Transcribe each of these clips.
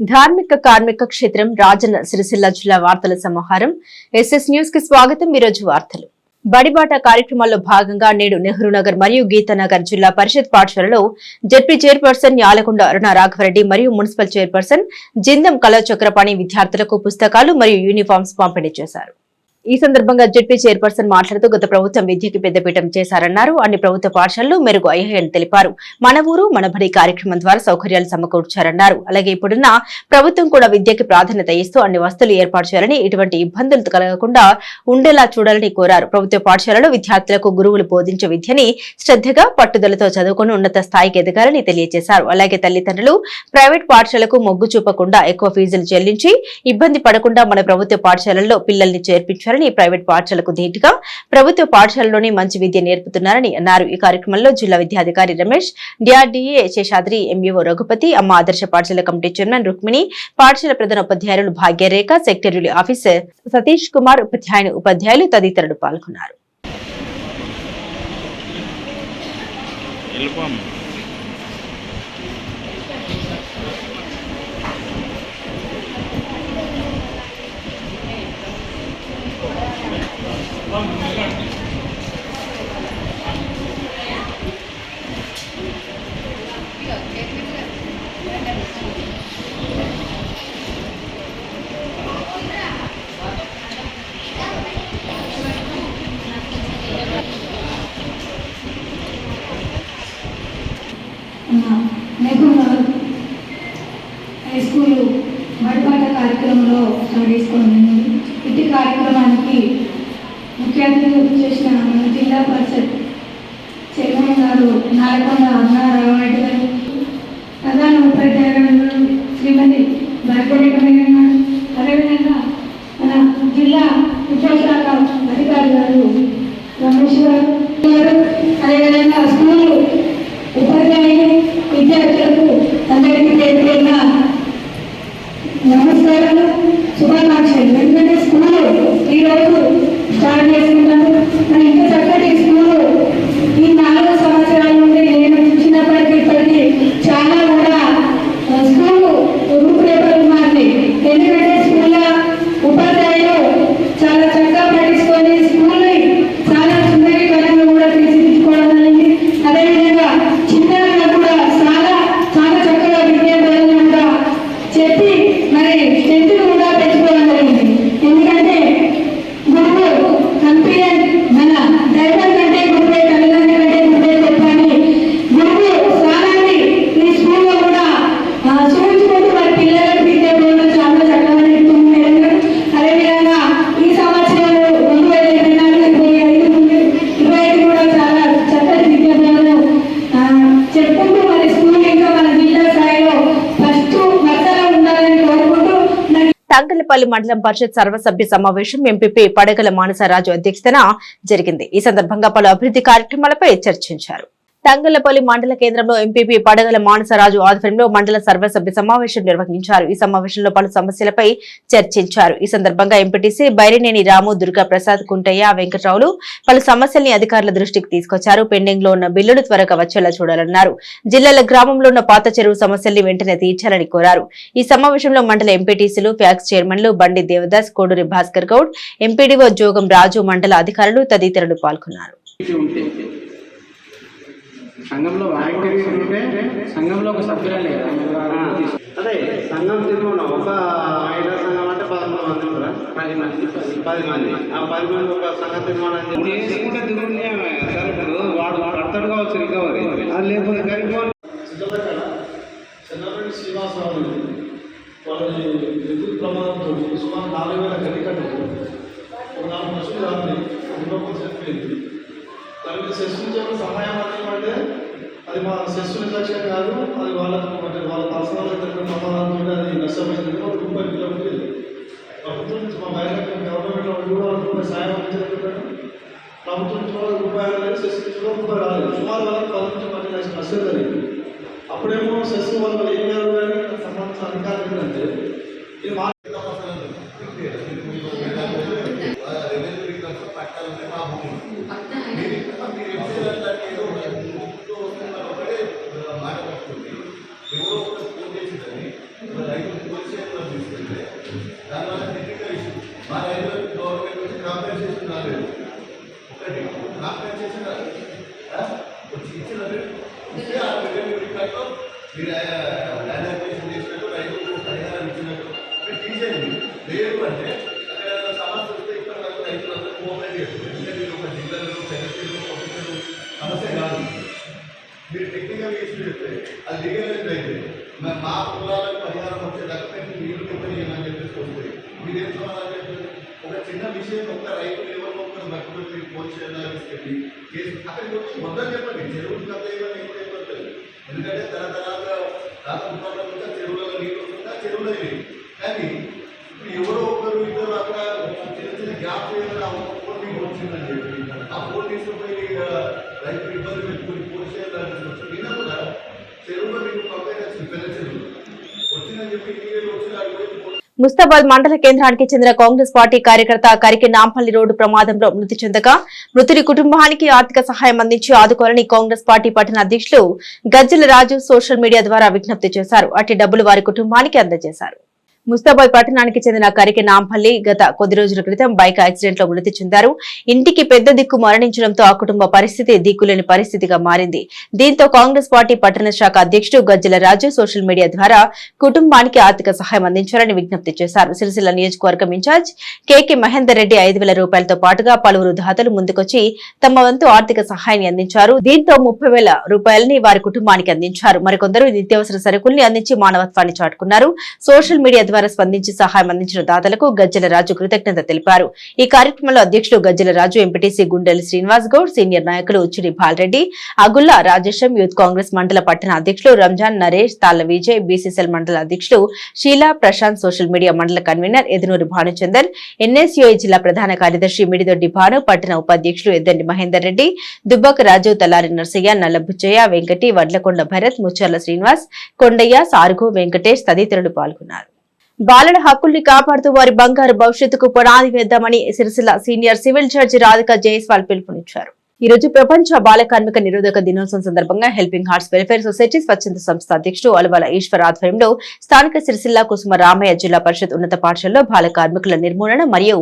ధార్మిక కార్మిక క్షేత్రం రాజన్న సిరిసిల్ల జిల్లా వార్తల సమాహారం. ఎస్ఎస్ న్యూస్కి స్వాగతం. ఈరోజు వార్తలు. బడిబాట కార్యక్రమాల్లో భాగంగా నేడు నెహ్రూ నగర్ మరియు గీతానగర్ జిల్లా పరిషత్ పాఠశాలలో జడ్పీ చైర్పర్సన్ యాలకొండ అరుణ రాఘవరెడ్డి మరియు మున్సిపల్ చైర్పర్సన్ జిందం కళా చక్రపాణి విద్యార్థులకు పుస్తకాలు మరియు యూనిఫామ్స్ పంపిణీ చేశారు. ఈ సందర్భంగా జడ్పీ చైర్పర్సన్ మాట్లాడుతూ గత ప్రభుత్వం విద్యకి పెద్దపీఠం చేశారన్నారు. అన్ని ప్రభుత్వ పాఠశాలలు మెరుగు అయ్యాయని తెలిపారు. మన ఊరు మన బడి కార్యక్రమం ద్వారా సౌకర్యాలు సమకూర్చారన్నారు. అలాగే ఇప్పుడున్న ప్రభుత్వం కూడా విద్యకి ప్రాధాన్యత ఇస్తూ అన్ని వస్తువులు ఏర్పాటు చేయాలని ఇటువంటి ఇబ్బందులు కలగకుండా ఉండేలా చూడాలని కోరారు. ప్రభుత్వ పాఠశాలలో విద్యార్థులకు గురువులు బోధించే విద్యని శ్రద్ధగా పట్టుదలతో చదువుకుని ఉన్నత స్థాయికి ఎదగాలని తెలియజేశారు. అలాగే తల్లిదండ్రులు ప్రైవేట్ పాఠశాలకు మొగ్గు చూపకుండా ఎక్కువ ఫీజులు చెల్లించి ఇబ్బంది పడకుండా మన ప్రభుత్వ పాఠశాలల్లో పిల్లల్ని చేర్పించారు. చేర్పించారని ప్రైవేట్ పాఠశాలకు ధీటుగా ప్రభుత్వ పాఠశాలలోనే మంచి విద్య నేర్పుతున్నారని అన్నారు. ఈ కార్యక్రమంలో జిల్లా విద్యాధికారి రమేష్ డిఆర్డీఏ శేషాద్రి ఎంఈఓ రఘుపతి అమ్మ ఆదర్శ పాఠశాల కమిటీ చైర్మన్ రుక్మిణి పాఠశాల ప్రధాన ఉపాధ్యాయులు భాగ్యరేఖ సెక్రటరీ ఆఫీసర్ సతీష్ కుమార్ ఉపాధ్యాయుని ఉపాధ్యాయులు తదితరులు పాల్గొన్నారు. హై స్కూల్ మడిపాట కార్యక్రమంలో తీసుకున్నాను ఇటు కార్యక్రమానికి ముఖ్య చేసిన జిల్లా పరిషత్ చైర్మన్ గారు నాలకొండ అన్నారామరెడ్డి గారు ప్రధాన ఉపాధ్యాయులు శ్రీమతి భాగ్యరేఖ మేడం గారు అదేవిధంగా మన జిల్లా విద్యాశాఖ అధికారి గారు రమేష్ గారు గారు అదేవిధంగా స్కూల్ ఉపాధ్యాయులు విద్యార్థులకు అందరికీ పేరు పేరున నమస్కారాలు శుభాకాంక్షలు ఎందుకంటే స్కూల్ ఈరోజు స్టార్ట్ చేసుకుంటాను మరి ఇంత చక్కటి స్కూల్ ఈ నాలుగు సంవత్సరాల నుండి నేను చూసినప్పటికీ ఇప్పటికీ చాలా కూడా ఆ, స్కూల్ రూపురేఖలు మారింది ఎందుకంటే స్కూల్లో ఉపాధ్యాయులు చాలా చక్కగా పట్టించుకొని స్కూల్ని చాలా సుందరీకరంగా కూడా తీర్చిదిద్దుకోవడం జరిగింది అదేవిధంగా చిన్నగా కూడా చాలా చాలా చక్కగా విద్యార్థులను కూడా చెప్పి మరి స్ట్రెంత్ కూడా పెంచుకోవడం జరిగింది ఎందుకంటే గురువు కనిపించే మన దైవం కంటే గురువే తల్లిదండ్రుల కంటే గురువే చెప్పని గురువు స్థానాన్ని ఈ స్కూల్లో కూడా ఆ, చూపించుకుంటూ మరి పిల్లలకు విద్య బోధన చాలా చక్కగా నేర్పుతుంది మేడం గారు. అదేవిధంగా ఈ సంవత్సరం రెండు వేల ఇరవై నాలుగు ఇరవై ఐదు నుండి ఇరవై ఐదు కూడా చాలా చక్కటి విద్య బోధన ఆ, చెప్పుకుంటూ మరి స్కూల్ ఇంకా మన జిల్లా స్థాయిలో ఫస్ట్ వరుసలో ఉండాలని కోరుకుంటూ నాకు మండలం పరిషత్ సర్వసభ్య సమావేశం ఎంపీపీ పడగల మానసరాజు అధ్యక్షతన జరిగింది. ఈ సందర్భంగా పలు అభివృద్ధి కార్యక్రమాలపై చర్చించారు. తంగలపల్లి మండల కేంద్రంలో ఎంపీపీ పడగల మానసరాజు ఆధ్వర్యంలో మండల సర్వసభ్య సమావేశం నిర్వహించారు. ఈ సమావేశంలో పలు సమస్యలపై చర్చించారు. ఈ సందర్భంగా ఎంపీటీసీ బైరినేని రాము దుర్గా ప్రసాద్ కుంటయ్య వెంకటరావులు పలు సమస్యల్ని అధికారుల దృష్టికి తీసుకొచ్చారు. పెండింగ్లో ఉన్న బిల్లులు త్వరగా వచ్చేలా చూడాలన్నారు. జిల్లాల గ్రామంలో ఉన్న పాత చెరువు సమస్యల్ని వెంటనే తీర్చాలని కోరారు. ఈ సమావేశంలో మండల ఎంపీటీసీలు ఫ్యాక్స్ చైర్మన్లు బండి దేవదాస్ కోడూరి భాస్కర్ గౌడ్ ఎంపీడీఓ జోగం రాజు మండల అధికారులు తదితరులు పాల్గొన్నారు. సంఘంలో వాలంటీర్స్ ఉంటే సంఘంలో ఒక సభ్యురాలే కదా అదే సంఘం తీర్మానం ఒక మహిళా సంఘం అంటే పదకొండు మంది ఉంటారా? పది మంది. పది మంది. ఆ పది మంది ఒక సంఘ తీర్మానం చేసి చేసుకుంటే దుర్నియమే సార్ ఇప్పుడు వాడు వాడు కడతాడు కావచ్చు రికవరీ. లేకపోతే కరిగిపోవాలి చెన్నపల్లి శ్రీనివాసరావు వాళ్ళని విద్యుత్ ప్రమాదంతో సుమారు నాలుగు వేల గడికట్టు ఒక నాలుగు లక్షలు సహాయం అది మా సెస్ నిర్లక్ష్యం కాదు అది వాళ్ళకు అంటే వాళ్ళ పర్సనల్ దగ్గర ప్రమాదంతో అది నష్టమైంది ఒక ముప్పై కిలోమీటర్ ప్రభుత్వం నుంచి మా బయట గవర్నమెంట్ వాళ్ళు కూడా వాళ్ళకి సాయం అందించారు ప్రభుత్వం నుంచి కూడా రూపాయలు లేదు సెస్ నుంచి కూడా రూపాయలు రాలేదు సుమారు వాళ్ళకి పది నుంచి పది లక్షలు నష్టం జరిగింది. అప్పుడేమో సెస్ వాళ్ళు ఏం కాదు కానీ సంబంధించిన అధికారులు ఏంటంటే ఇది మా దానివల్ల రికగ్నైజేషన్ మా రైల్వే గవర్నమెంట్ నుంచి కాంపెన్సేషన్ రాలేదు ఒకటి కాంపెన్సేషన్ వచ్చి ఇచ్చిన మీరు డానేషన్ చేసినట్టు రైతులకు పరిహారం ఇచ్చినట్టు. తీసేయండి లేదు అంటే అక్కడ సమస్య వస్తే ఇక్కడ వరకు రైతులందరూ కోఆపరేట్ చేస్తారు. మీరు ఒక జిల్లాలో సెక్రటరీలో సమస్య కాదు. మీరు టెక్నికల్ ఇష్యూ అది లీగల్ అయితే మా కులాలకు పరిహారం వచ్చే దక్కడానికి మీరు చెప్పలేదు చెప్పేసి వస్తుంది. మీరు ఏం సమాధానం చెప్తారు ఒక చిన్న విషయం ఒక రైతు ఎవరిలో ఒకరు పట్టుకొని మీరు చేయాలని చెప్పి చేసి అక్కడికి వచ్చి మొదలు చెప్పండి. చెరువులు కట్టేయమని ఎక్కువ చెప్పలేదు ఎందుకంటే తరతరాలుగా రాష్ట్రంలో చెరువులలో నీళ్ళు వస్తుందా చెరువులో ముస్తాబాద్ మండల కేంద్రానికి చెందిన కాంగ్రెస్ పార్టీ కార్యకర్త కరికి నాంపల్లి రోడ్డు ప్రమాదంలో మృతి చెందగా మృతుడి కుటుంబానికి ఆర్థిక సహాయం అందించి ఆదుకోవాలని కాంగ్రెస్ పార్టీ పట్టణ అధ్యక్షులు గజ్జల రాజు సోషల్ మీడియా ద్వారా విజ్ఞప్తి చేశారు. అట్టి డబ్బులు వారి కుటుంబానికి అందజేశారు. ముస్తాబాద్ పట్టణానికి చెందిన కరికి నాంపల్లి గత కొద్ది రోజుల క్రితం బైక్ యాక్సిడెంట్లో మృతి చెందారు. ఇంటికి పెద్ద దిక్కు మరణించడంతో ఆ కుటుంబ పరిస్థితి దిక్కులేని పరిస్థితిగా మారింది. దీంతో కాంగ్రెస్ పార్టీ పట్టణ శాఖ అధ్యక్షుడు గజ్జల రాజు సోషల్ మీడియా ద్వారా కుటుంబానికి ఆర్థిక సహాయం అందించాలని విజ్ఞప్తి చేశారు. సిరిసిల్ల నియోజకవర్గం ఇన్ఛార్జ్ కేకే మహేందర్ రెడ్డి ఐదు వేల రూపాయలతో పాటుగా పలువురు దాతలు ముందుకొచ్చి తమ వంతు ఆర్థిక సహాయాన్ని అందించారు. దీంతో ముప్పై వేల రూపాయలని వారి కుటుంబానికి అందించారు. మరికొందరు నిత్యావసర సరుకుల్ని అందించి మానవత్వాన్ని చాటుకున్నారు. సోషల్ మీడియా ద్వారా స్పందించి సహాయం అందించిన దాతలకు గజ్జల రాజు కృతజ్ఞత తెలిపారు. ఈ కార్యక్రమంలో అధ్యక్షులు గజ్జల రాజు ఎంపీటీసీ గుండెల శ్రీనివాస్ గౌడ్ సీనియర్ నాయకులు ఉచ్చిడి బాలరెడ్డి అగుల్లా రాజేశం యూత్ కాంగ్రెస్ మండల పట్టణ అధ్యక్షులు రంజాన్ నరేష్ తాళ్ళ విజయ్ బీసీసీఎల్ మండల అధ్యక్షులు షీలా ప్రశాంత్ సోషల్ మీడియా మండల కన్వీనర్ ఎదునూరి భానుచందర్ ఎన్ఎస్యూఐ జిల్లా ప్రధాన కార్యదర్శి మిడిదొడ్డి భాను పట్టణ ఉపాధ్యక్షులు ఎద్దండి మహేందర్ రెడ్డి దుబ్బక రాజు తలారి నర్సయ్య నల్లబుచ్చయ్య వెంకటి వడ్లకొండ భరత్ ముచ్చర్ల శ్రీనివాస్ కొండయ్య సారుగు వెంకటేష్ తదితరులు పాల్గొన్నారు. బాలల హక్కుల్ని కాపాడుతూ వారి బంగారు భవిష్యత్తుకు పునాది వేద్దామని Sircilla senior civil judge Radhika Jaiswal పిలుపునిచ్చారు. ఈ రోజు ప్రపంచ బాల కార్మిక నిరోధక దినోత్సవం సందర్భంగా హెల్పింగ్ హార్ట్స్ వెల్ఫేర్ సొసైటీ స్వచ్ఛంద సంస్థ అధ్యక్షుడు అలవాల ఈశ్వర్ ఆధ్వర్యంలో స్థానిక సిరిసిల్ల కుసుమ రామయ్య జిల్లా పరిషత్ ఉన్నత పాఠశాలలో బాల కార్మికుల నిర్మూలన మరియు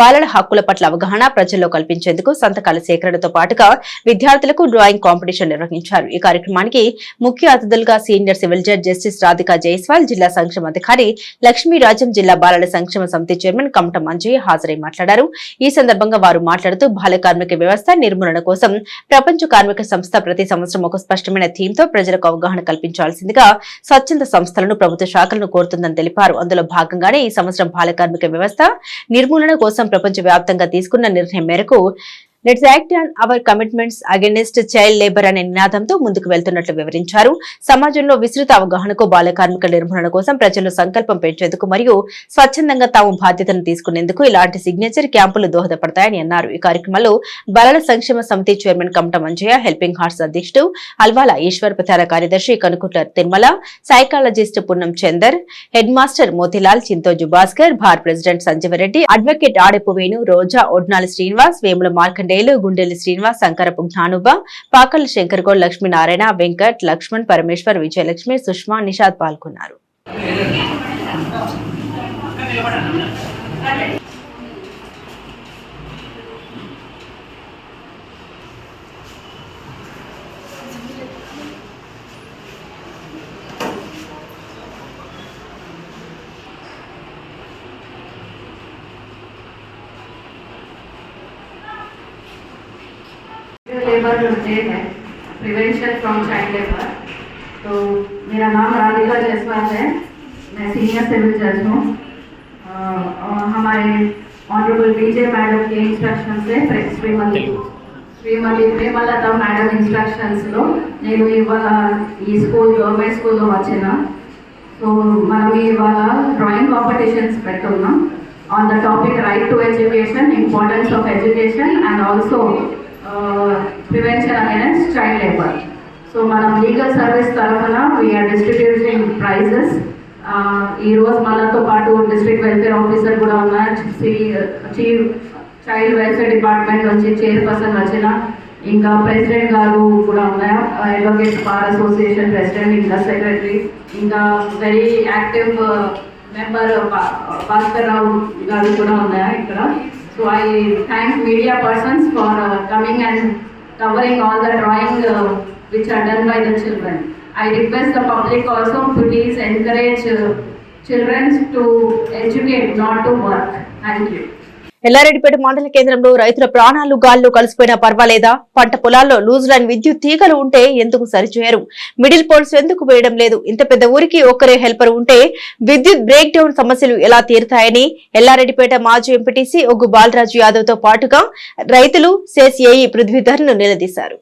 బాలల హక్కుల పట్ల అవగాహన ప్రజల్లో కల్పించేందుకు సంతకాల సేకరణతో పాటుగా విద్యార్థులకు డ్రాయింగ్ కాంపిటీషన్ నిర్వహించారు. ఈ కార్యక్రమానికి ముఖ్య అతిథులుగా senior civil judge justice Radhika Jaiswal జిల్లా సంక్షేమ అధికారి లక్ష్మీరాజం జిల్లా బాలల సంక్షేమ సమితి చైర్మన్ కమట మంజయ్య హాజరై మాట్లాడారు. ఈ సందర్భంగా వారు మాట్లాడుతూ బాల కార్మిక వ్యవస్థ నిర్మూలన కోసం ప్రపంచ కార్మిక సంస్థ ప్రతి సంవత్సరం ఒక స్పష్టమైన థీమ్తో ప్రజలకు అవగాహన కల్పించాల్సిందిగా స్వచ్ఛంద సంస్థలను ప్రభుత్వ శాఖలను కోరుతుందని తెలిపారు. అందులో భాగంగానే ఈ సంవత్సరం బాల కార్మిక వ్యవస్థ నిర్మూలన కోసం ప్రపంచ వ్యాప్తంగా తీసుకున్న నిర్ణయం మేరకు let's act on our commitments against child labour అనే నినాదంతో ముందుకు వెళ్తున్నట్లు వివరించారు. సమాజంలో విస్తృత అవగాహనకు బాల కార్మికుల నిర్మూలన కోసం ప్రజల్లో సంకల్పం పెంచేందుకు మరియు స్వచ్ఛందంగా తాము బాధ్యతను తీసుకునేందుకు ఇలాంటి సిగ్నేచర్ క్యాంపులు దోహదపడతాయని అన్నారు. ఈ కార్యక్రమంలో బలల సంక్షేమ సమితి chairman Kamata Manjaiah helping hearts అధ్యక్షుడు అల్వాల ఈశ్వర్ ప్రధాన కార్యదర్శి Kanukuntla Tirumala psychologist Punnam Chander head master Motilal Chintoju Bhaskar bar president Sanjeevareddy advocate Adepu Venu Roja Odnali Srinivas Vemula Markandeyulu Gundelli Srinivas Shankarapu Gnanuba Pakal Shankar Goud Lakshminarayana Venkat Lakshman Parameshwar Vijayalakshmi Sushma Nishad పాల్గొన్నారు. Labour day है prevention from child labour तो मेरा नाम राधिका जायसवाल है मैं senior civil जज हूँ अ, और हमारे ऑनरेबल विजय मैडम के इंस्ट्रक्शन से प्रे- श्रीमती శ్రీమతి ప్రేమలత మేడం ఇన్స్ట్రక్షన్స్లో నేను ఇవాళ ఈ స్కూల్ గవర్నమెంట్ స్కూల్లో వచ్చిన సో మనం ఇవాళ drawing competitions పెట్టున్నాం on the topic right to education importance of education and also prevention against child labour so మనం లీగల్ సర్వీస్ తరఫున వీఆర్ డిస్ట్రిబ్యూటింగ్ ప్రైజెస్ ఈ రోజు మనతో పాటు డిస్ట్రిక్ట్ వెల్ఫేర్ ఆఫీసర్ కూడా ఉన్నారు. చీఫ్ చైల్డ్ వెల్ఫేర్ డిపార్ట్మెంట్ వచ్చి చైర్పర్సన్ వచ్చిన ఇంకా ప్రెసిడెంట్ గారు కూడా ఉన్నారు. అడ్వకేట్ బార్ అసోసియేషన్ ప్రెసిడెంట్ ఇంకా సెక్రటరీ ఇంకా very active member Bhaskar Rao గారు కూడా ఉన్నారు ఇక్కడ. So I thank media persons for uh, coming and covering all the drawing uh, which are done by the children. I request the public also to please encourage uh, children to educate, not to work. Thank you. Yellareddypet మండల కేంద్రంలో రైతుల ప్రాణాలు గాల్లో కలిసిపోయినా పర్వాలేదా? పంట పొలాల్లో loose line విద్యుత్ తీగలు ఉంటే ఎందుకు సరిచేయరు? మిడిల్ పోల్స్ ఎందుకు వేయడం లేదు? ఇంత పెద్ద ఊరికి ఒక్కరే హెల్పర్ ఉంటే విద్యుత్ బ్రేక్ డౌన్ సమస్యలు ఎలా తీరుతాయని ఎల్లారెడ్డిపేట మాజీ ఎంపీటీసీ ఒగ్గు బాలరాజు యాదవ్తో పాటుగా రైతులు సెస్ పృథ్వీధర్ను నిలదీశారు.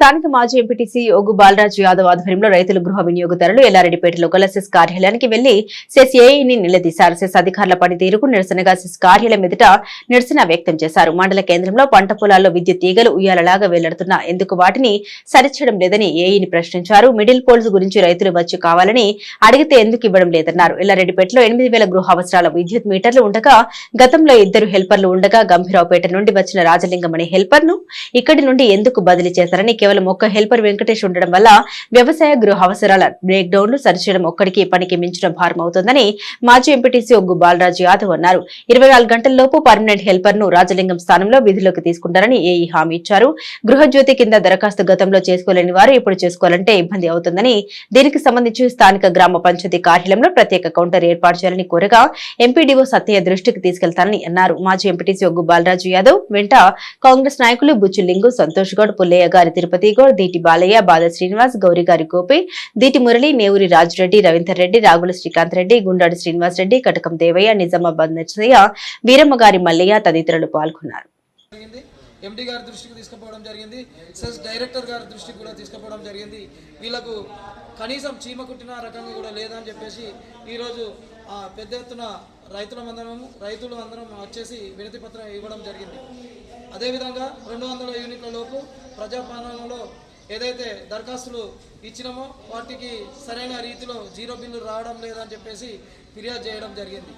స్థానిక మాజీ ఎంపీటీసీ ఒగ్గు బాలరాజు యాదవ్ ఆధ్వర్యంలో రైతులు గృహ వినియోగదారులు ఎల్లారెడ్డిపేటలో గల సెస్ కార్యాలయానికి వెళ్ళి సెస్ ఏఈని నిలదీశారు. సెస్ అధికారుల పనితీరుకు నిరసనగా సెస్ కార్యాలయం ఎదుట నిరసన వ్యక్తం చేశారు. మండల కేంద్రంలో పంట పొలాల్లో విద్యుత్ తీగలు ఉయ్యాలలాగా వెళ్ళాడుతున్నా ఎందుకు వాటిని సరిచేయడం లేదని ఏఈని ప్రశ్నించారు. మిడిల్ పోల్స్ గురించి రైతులు వచ్చి కావాలని అడిగితే ఎందుకు ఇవ్వడం లేదన్నారు. ఎల్లారెడ్డిపేటలో ఎనిమిది వేల గృహ అవసరాల విద్యుత్ మీటర్లు ఉండగా గతంలో ఇద్దరు హెల్పర్లు ఉండగా గంభీరావుపేట నుండి వచ్చిన రాజలింగం అనే హెల్పర్ను ఇక్కడి నుండి ఎందుకు బదిలీ చేశారని కేవలం ఒక్క హెల్పర్ వెంకటేష్ ఉండడం వల్ల వ్యవసాయ గృహ అవసరాల బ్రేక్ డౌన్లు సరిచేయడం ఒక్కడికి పనికి మించిన భారం అవుతుందని మాజీ ఎంపీటీసీ ఒగ్గు బాలరాజు యాదవ్ అన్నారు. ఇరవై నాలుగు గంటల్లోపు పర్మనెంట్ హెల్పర్ను రాజలింగం స్థానంలో విధుల్లోకి తీసుకుంటారని ఏఈ హామీ ఇచ్చారు. గృహజ్యోతి కింద దరఖాస్తు గతంలో చేసుకోలేని వారు ఇప్పుడు చేసుకోవాలంటే ఇబ్బంది అవుతుందని దీనికి సంబంధించి స్థానిక గ్రామ పంచాయతీ కార్యాలయంలో ప్రత్యేక కౌంటర్ ఏర్పాటు చేయాలని కోరగా ఎంపీడీఓ సత్య దృష్టికి తీసుకెళ్తానని అన్నారు. మాజీ ఎంపీటీసీ ఒగ్గు బాలరాజు యాదవ్ వెంట కాంగ్రెస్ నాయకులు బుచ్చు లింగు సంతోష్ గౌడ్ పుల్లయ్య గారి తిరుపతి గౌడ్ దీటి బాలయ్య బాల శ్రీనివాస్ గౌరి గారి గోపి దీటి మురళి నేవురి రాజురెడ్డి రవీందర్ రెడ్డి రాగుల శ్రీకాంత్ రెడ్డి గుండాడి శ్రీనివాస్ రెడ్డి కటకం దేవయ్య నిజామాబాద్ నర్సయ్య వీరమ్మ గారి మల్లయ్య తదితరులు పాల్గొన్నారు. ఎండి గారి దృష్టికి తీసుకుపోవడం జరిగింది. సెస్ డైరెక్టర్ గారి దృష్టికి కూడా తీసుకుపోవడం జరిగింది. వీళ్ళకు కనీసం చీమ కుట్టిన రకంగా కూడా లేదని చెప్పేసి ఈరోజు ఆ, పెద్ద ఎత్తున రైతులమందరము రైతులు అందరం వచ్చేసి వినతి పత్రం ఇవ్వడం జరిగింది. అదేవిధంగా రెండు వందల యూనిట్ల లోపు ప్రజాపాలనలో ఏదైతే దరఖాస్తులు ఇచ్చినామో వాటికి సరైన రీతిలో జీరో బిల్లు రావడం లేదని చెప్పేసి ఫిర్యాదు చేయడం జరిగింది.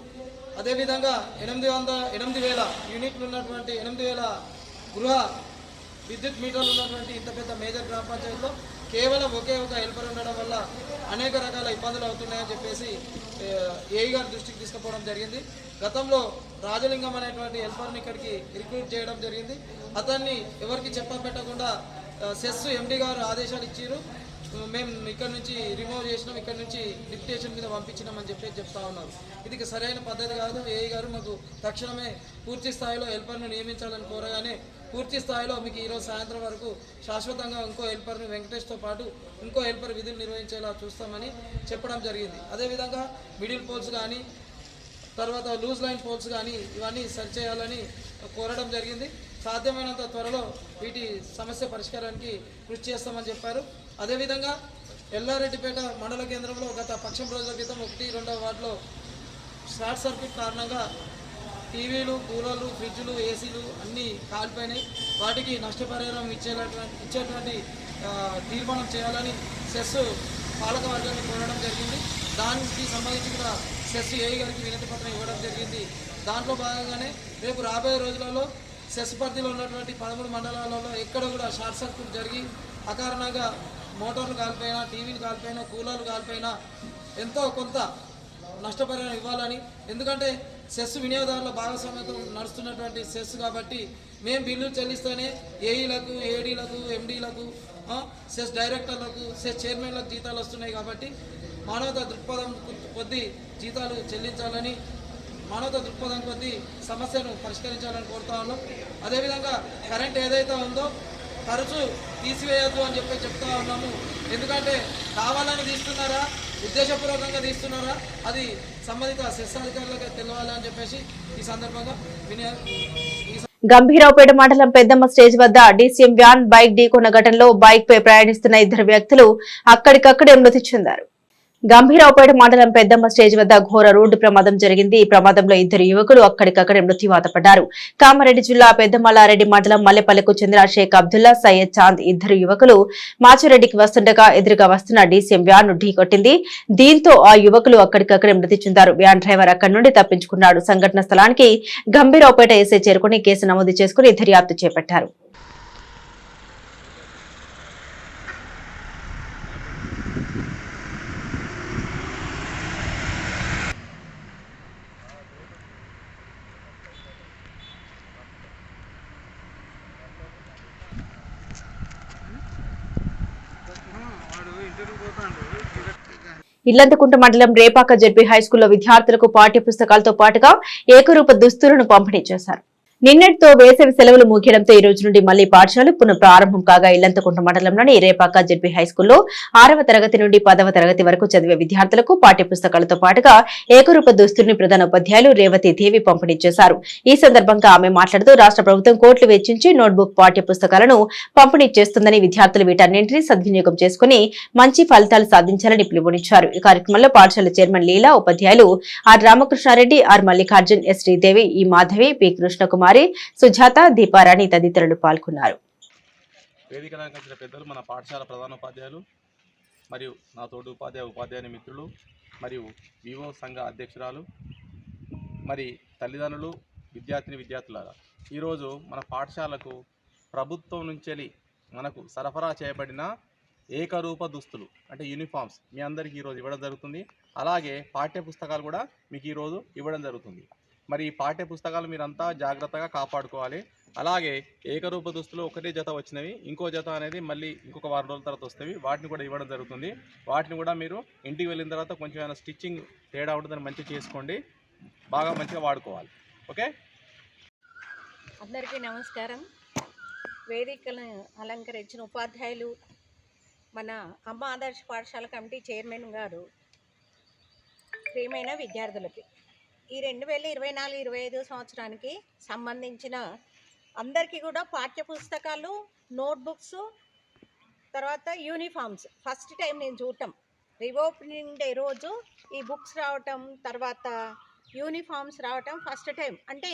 అదేవిధంగా ఎనిమిది వంద ఎనిమిది వేల యూనిట్లు ఉన్నటువంటి ఎనిమిది వేల గృహ విద్యుత్ మీటర్లు ఉన్నటువంటి ఇంత పెద్ద మేజర్ గ్రామ పంచాయతీలో కేవలం ఒకే ఒక హెల్పర్ ఉండడం వల్ల అనేక రకాల ఇబ్బందులు అవుతున్నాయని చెప్పేసి ఏఈ గారి దృష్టికి తీసుకుపోవడం జరిగింది. గతంలో రాజలింగం అనేటువంటి హెల్పర్ని ఇక్కడికి రిక్రూట్ చేయడం జరిగింది. అతన్ని ఎవరికి చెప్పబెట్టకుండా సెస్ ఎండి గారు ఆదేశాలు ఇచ్చారు మేము ఇక్కడ నుంచి రిమూవ్ చేసినాం ఇక్కడ నుంచి డిప్యుటేషన్ మీద పంపించినామని చెప్పి చెప్తా ఉన్నారు. ఇది సరైన పద్ధతి కాదు. ఏఈ గారు మాకు తక్షణమే పూర్తి స్థాయిలో హెల్పర్ను నియమించాలని కోరగానే పూర్తి స్థాయిలో మీకు ఈరోజు సాయంత్రం వరకు శాశ్వతంగా ఇంకో హెల్పర్ని వెంకటేష్తో పాటు ఇంకో హెల్పర్ విధులు నిర్వహించేలా చూస్తామని చెప్పడం జరిగింది. అదేవిధంగా మిడిల్ పోల్స్ కానీ తర్వాత లూజ్ లైన్ పోల్స్ కానీ ఇవన్నీ సరి చేయాలని కోరడం జరిగింది. సాధ్యమైనంత త్వరలో వీటి సమస్య పరిష్కారానికి కృషి చేస్తామని చెప్పారు. అదేవిధంగా ఎల్లారెడ్డిపేట మండల కేంద్రంలో గత పక్షం రోజుల క్రితం ఒకటి రెండవ వార్డులో షార్ట్ సర్క్యూట్ కారణంగా టీవీలు కూలర్లు ఫ్రిడ్జ్లు ఏసీలు అన్నీ కాలిపోయినాయి. వాటికి నష్టపరిహారం ఇచ్చేటటువంటి ఇచ్చేటువంటి తీర్మానం చేయాలని సెస్ పాలక వర్గాన్ని కోరడం జరిగింది. దానికి సంబంధించి కూడా సెస్ ఏఈ గారికి వినతి పత్రం ఇవ్వడం జరిగింది. దాంట్లో భాగంగానే రేపు రాబోయే రోజులలో సెస్ పరిధిలో ఉన్నటువంటి పదమూడు మండలాలలో ఎక్కడ కూడా షార్ట్ సర్క్యూట్ జరిగి అకారణంగా మోటార్లు కాలిపోయినా టీవీలు కాలిపోయినా కూలర్లు కాలిపోయినా ఎంతో కొంత నష్టపరిహారం ఇవ్వాలని. ఎందుకంటే సెస్ వినియోగదారుల భాగస్వామ్యంతో నడుస్తున్నటువంటి సెస్ కాబట్టి మేము బిల్లులు చెల్లిస్తేనే ఏఈలకు ఏడీలకు ఎండీలకు సెస్ డైరెక్టర్లకు సెస్ చైర్మన్లకు జీతాలు వస్తున్నాయి కాబట్టి మానవతా దృక్పథం కొద్దీ జీతాలు చెల్లించాలని మానవతా దృక్పథం కొద్దీ సమస్యను పరిష్కరించాలని కోరుతా ఉన్నాం. అదేవిధంగా కరెంట్ ఏదైతే ఉందో తరచూ తీసివేయద్దు అని చెప్పి చెప్తా ఉన్నాము. ఎందుకంటే కావాలని తీస్తున్నారా? ఉద్దేశపూర్వకంగా తీస్తున్నారా? అది సంబంధిత సెస్ అధికారులకు తెలియాలని చెప్పేసి ఈ సందర్భంగా వినియోగ గంభీరావుపేట మండలం పెద్దమ్మ స్టేజ్ వద్ద డీసీఎం వ్యాన్ బైక్ ఢీకొన్న ఘటనలో బైక్ పై ప్రయాణిస్తున్న ఇద్దరు వ్యక్తులు అక్కడికక్కడే మృతి చెందారు. గంభీరావుపేట మండలం పెద్దమ్మ స్టేజ్ వద్ద ఘోర రోడ్డు ప్రమాదం జరిగింది. ఈ ప్రమాదంలో ఇద్దరు యువకులు అక్కడికక్కడే మృత్యువాత పడ్డారు కామారెడ్డి జిల్లా పెద్దమల్లారెడ్డి మండలం మల్లెపల్లెకు చెందిన షేక్ అబ్దుల్లా సయ్యద్ చాంద్ ఇద్దరు యువకులు మాచిరెడ్డికి వస్తుండగా ఎదురుగా వస్తున్న డీసీఎం వ్యాన్ ఢీకొట్టింది దీంతో ఆ యువకులు అక్కడికక్కడే మృతి చెందారు. వ్యాన్ డ్రైవర్ అక్కడి నుండి తప్పించుకున్నాడు. సంఘటన స్థలానికి గంభీరావుపేట ఎస్ఐ చేరుకుని కేసు నమోదు చేసుకుని దర్యాప్తు చేపట్టారు. ఇల్లంతకుంట మండలం రేపాక జడ్పీ హైస్కూల్లో విద్యార్థులకు పాఠ్య పుస్తకాలతో పాటుగా ఏకరూప దుస్తులను పంపిణీ చేశారు. నిన్నటితో వేసవి సెలవులు ముగియడంతో ఈ రోజు నుండి మళ్ళీ పాఠశాలలు పునః ప్రారంభం కాగా ఇల్లంతకుంట మండలంలోని రేపాక జడ్పీ హైస్కూల్లో ఆరవ తరగతి నుండి పదవ తరగతి వరకు చదివే విద్యార్థులకు పాఠ్య పుస్తకాలతో పాటుగా ఏకరూప దుస్తుల్ని ప్రధాన ఉపాధ్యాయులు రేవతి దేవి పంపిణీ చేశారు. ఈ సందర్భంగా ఆమె మాట్లాడుతూ రాష్ట్ర ప్రభుత్వం కోట్లు వెచ్చించి నోట్బుక్ పాఠ్య పుస్తకాలను పంపిణీ చేస్తుందని విద్యార్థులు వీటన్నింటినీ సద్వినియోగం చేసుకుని మంచి ఫలితాలు సాధించాలని పిలుపునిచ్చారు. ఈ కార్యక్రమంలో పాఠశాల చైర్మన్ లీలా ఉపాధ్యాయులు R Ramakrishnareddy R Mallikarjun S Sridevi E Madhavi P Krishnakumar Sujatha Deeparani తదితరులు పాల్గొన్నారు. వేదిక అలంకరించిన పెద్దలు మన పాఠశాల ప్రధాన ఉపాధ్యాయులు మరియు నా తోటి ఉపాధ్యాయ ఉపాధ్యాయుని మిత్రులు మరియు వివో సంఘ అధ్యక్షురాలు మరి తల్లిదండ్రులు విద్యార్థిని విద్యార్థులారా. ఈరోజు మన పాఠశాలకు ప్రభుత్వం నుంచి మనకు సరఫరా చేయబడిన ఏకరూప దుస్తులు అంటే యూనిఫామ్స్ మీ అందరికీ ఈరోజు ఇవ్వడం జరుగుతుంది. అలాగే పాఠ్య పుస్తకాలు కూడా మీకు ఈరోజు ఇవ్వడం జరుగుతుంది. మరి ఈ పాఠ్య పుస్తకాలు మీరంతా జాగ్రత్తగా కాపాడుకోవాలి. అలాగే ఏకరూప దుస్తులు ఒకటే జత వచ్చినవి ఇంకో జత అనేది మళ్ళీ ఇంకొక వారం రోజుల తర్వాత వస్తాయి వాటిని కూడా ఇవ్వడం జరుగుతుంది. వాటిని కూడా మీరు ఇంటికి వెళ్ళిన తర్వాత కొంచెం ఏమైనా స్టిచ్చింగ్ తేడా ఉంటుందని మంచిగా చేసుకోండి. బాగా మంచిగా వాడుకోవాలి. ఓకే? అందరికీ నమస్కారం. వేదికలను అలంకరించిన ఉపాధ్యాయులు మన అమ్మ ఆదర్శ పాఠశాల కమిటీ చైర్మన్ గారు ప్రియమైన విద్యార్థులకి. ఈ రెండు వేల ఇరవై నాలుగు ఇరవై ఐదు సంవత్సరానికి సంబంధించిన అందరికీ కూడా పాఠ్య పుస్తకాలు నోట్బుక్స్ తర్వాత యూనిఫామ్స్. ఫస్ట్ టైం నేను చూడటం. రివోపెనింగ్ డే రోజు ఈ బుక్స్ రావటం తర్వాత యూనిఫామ్స్ రావటం ఫస్ట్ టైం. అంటే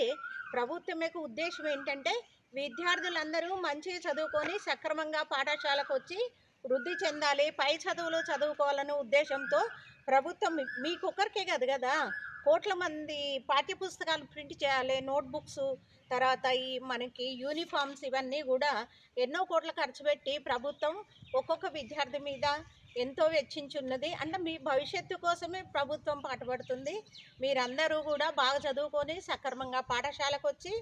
ప్రభుత్వం యొక్క ఉద్దేశం ఏంటంటే విద్యార్థులందరూ మంచిగా చదువుకొని సక్రమంగా పాఠశాలకు వచ్చి వృద్ధి చెందాలి పై చదువులు చదువుకోవాలనే ఉద్దేశంతో ప్రభుత్వం మీకొకరికే కాదు కదా కోట్ల మంది పాఠ్య పుస్తకాలు ప్రింట్ చేయాలి నోట్బుక్స్ తర్వాత ఈ మనకి యూనిఫామ్స్ ఇవన్నీ కూడా ఎన్నో కోట్ల ఖర్చు పెట్టి ప్రభుత్వం ఒక్కొక్క విద్యార్థి మీద ఎంతో వెచ్చించున్నది. అంటే మీ భవిష్యత్తు కోసమే ప్రభుత్వం పాటుపడుతుంది. మీరందరూ కూడా బాగా చదువుకొని సక్రమంగా పాఠశాలకు వచ్చి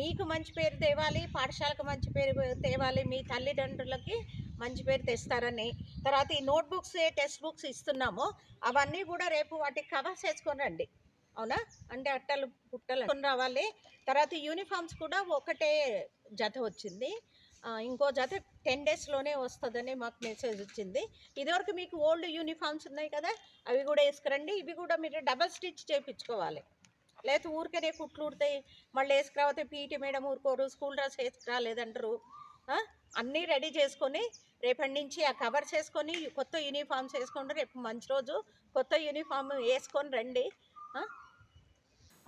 మీకు మంచి పేరు తేవాలి పాఠశాలకు మంచి పేరు తేవాలి మీ తల్లిదండ్రులకి మంచి పేరు తెస్తారని. తర్వాత ఈ నోట్బుక్స్ ఏ టెక్స్ట్ బుక్స్ ఇస్తున్నామో. అవన్నీ కూడా రేపు వాటికి కవర్స్ వేసుకొని రండి. అవునా? అంటే అట్టలు పుట్టలు కొని రావాలి. తర్వాత యూనిఫామ్స్ కూడా ఒకటే జత వచ్చింది. ఇంకో జత టెన్ డేస్లోనే వస్తుందని మాకు మెసేజ్ వచ్చింది. ఇదివరకు మీకు ఓల్డ్ యూనిఫామ్స్ ఉన్నాయి కదా అవి కూడా వేసుకురండి. ఇవి కూడా మీరు డబల్ స్టిచ్ చేయించుకోవాలి లేకపోతే ఊరికనే కుట్లు ఉడతాయి. మళ్ళీ వేసుకురావతే పీటీ మేడం ఊరుకోరు స్కూల్ డ్రెస్ వేసుకురాలేదంటారు. అన్నీ రెడీ చేసుకొని రేపటి నుంచి ఆ కవర్స్ వేసుకొని కొత్త యూనిఫామ్స్ వేసుకోండి. రేపు మంచి రోజు కొత్త యూనిఫామ్ వేసుకొని రండి.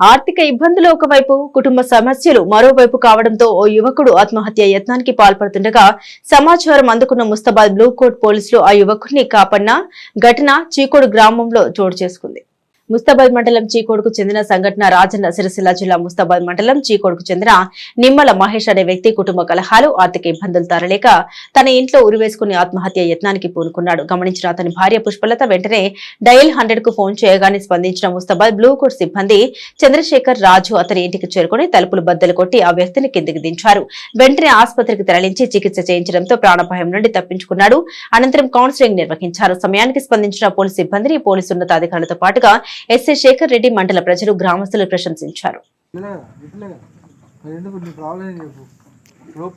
ఆర్థిక ఇబ్బందులు ఒకవైపు కుటుంబ సమస్యలు మరోవైపు కావడంతో ఓ యువకుడు ఆత్మహత్య యత్నానికి పాల్పడుతుండగా సమాచారం అందుకున్న ముస్తాబాద్ బ్లూ కోట్ పోలీసులు ఆ యువకుడిని కాపన్న ఘటన చీకోడు గ్రామంలో చోటు చేసుకుంది. ముస్తాబాద్ మండలం చీకోడుకు చెందిన సంఘటన రాజన్న సిరిసిల్ల జిల్లా ముస్తాబాద్ మండలం చీకోడుకు చెందిన నిమ్మల మహేష్ అనే వ్యక్తి కుటుంబ కలహాలు ఆర్థిక ఇబ్బందులు తరలేక తన ఇంట్లో ఉరివేసుకుని ఆత్మహత్య యత్నానికి పూనుకున్నాడు. గమనించిన అతని భార్య పుష్పలత వెంటనే డయల్ హండ్రెడ్కు ఫోన్ చేయగానే స్పందించిన ముస్తాబాద్ బ్లూ కోట్ సిబ్బంది చంద్రశేఖర్ రాజు అతని ఇంటికి చేరుకుని తలుపులు బద్దలు కొట్టి ఆ వ్యక్తిని కిందికి దించారు. వెంటనే ఆసుపత్రికి తరలించి చికిత్స చేయించడంతో ప్రాణభయం నుండి తప్పించుకున్నాడు. అనంతరం కౌన్సిలింగ్ నిర్వహించారు. సమయానికి స్పందించిన పోలీసు సిబ్బందిని పోలీసు ఉన్నతాధికారులతో పాటుగా ఎస్ఐ శేఖర్ రెడ్డి మండల ప్రజలు గ్రామస్తులు ప్రశంసించారు.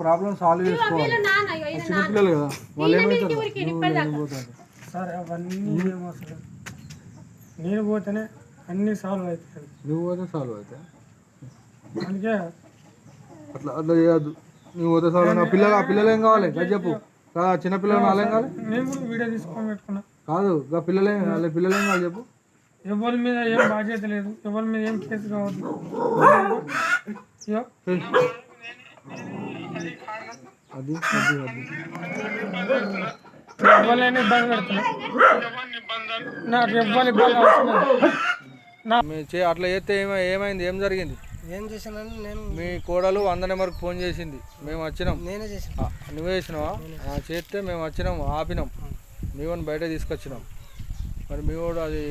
ప్రాబ్లం సాల్వ్ చేసుకోవాలి. చిన్నపిల్లలు కదా. వాళ్ళు ఏమవుతారు? సార్ అవన్నీ నేను పోతేనే అన్నీ సాల్వ్ అవుతుంది నువ్వు పోతే సాల్వ్ అవుతాయి? అందుకే అట్లా అట్లా చేయొద్దు. నువ్వు పోతే సాల్వ్ నా పిల్లలు ఆ పిల్లలు ఏం కావాలి? అది చెప్పు. చిన్న పిల్లలు వాళ్ళేం కావాలి? నేను కూడా వీడియో తీసుకొని పెట్టుకున్నా. కాదు పిల్లలు వాళ్ళ పిల్లలు ఏం కావాలి చెప్పు. ఎవరి మీద ఏం బాధ్యత లేదు ఎవరి మీద ఏం కేసు కావద్దు. అది అది అది. ఎవరినైనా ఇబ్బంది పెడుతున్నా? నాకు ఎవరి ఇబ్బంది అట్లా చేస్తే ఏమై ఏమైంది? ఏం జరిగింది? ఏం చేశానని నేను మీ కోడలు వంద నెంబర్కి ఫోన్ చేసింది. మేము వచ్చినాం. నేనే చేసిన నువ్వే చేసినావా? చేస్తే మేము వచ్చినాం ఆపినాం. మీ వాడిని బయట తీసుకొచ్చినాం. మరి మీ వాడు అది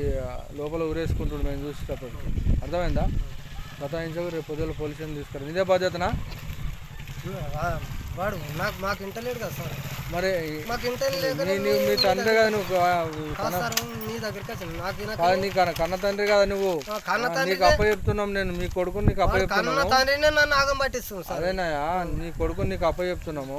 లోపల ఊరేసుకుంటాడు మేము చూసేటప్పుడు అర్థమైందా? గతాయించకు రేపు పొద్దుల పోలీసుని తీసుకురా ఇదే బాధ్యతనా? వాడు నాకు మాకు ఇంటలేడు కదా సార్. మరి మాకు నీ- మీ తండ్రి కదా నువ్వు కన్న- దగ్గరికి వచ్చింది నాకు నీ తండ్రి కదా నువ్వు. కన్న తండ్రి నీకు అప్ప చెప్తున్నాం నేను మీ కొడుకు నీకు అప్ప వాడు కన్న చెప్తున్నాము తండ్రినే నన్ను ఆగం పట్టిస్తుంది సార్. అదేనాయా నీ కొడుకు నీకు అప్ప చెప్తున్నాము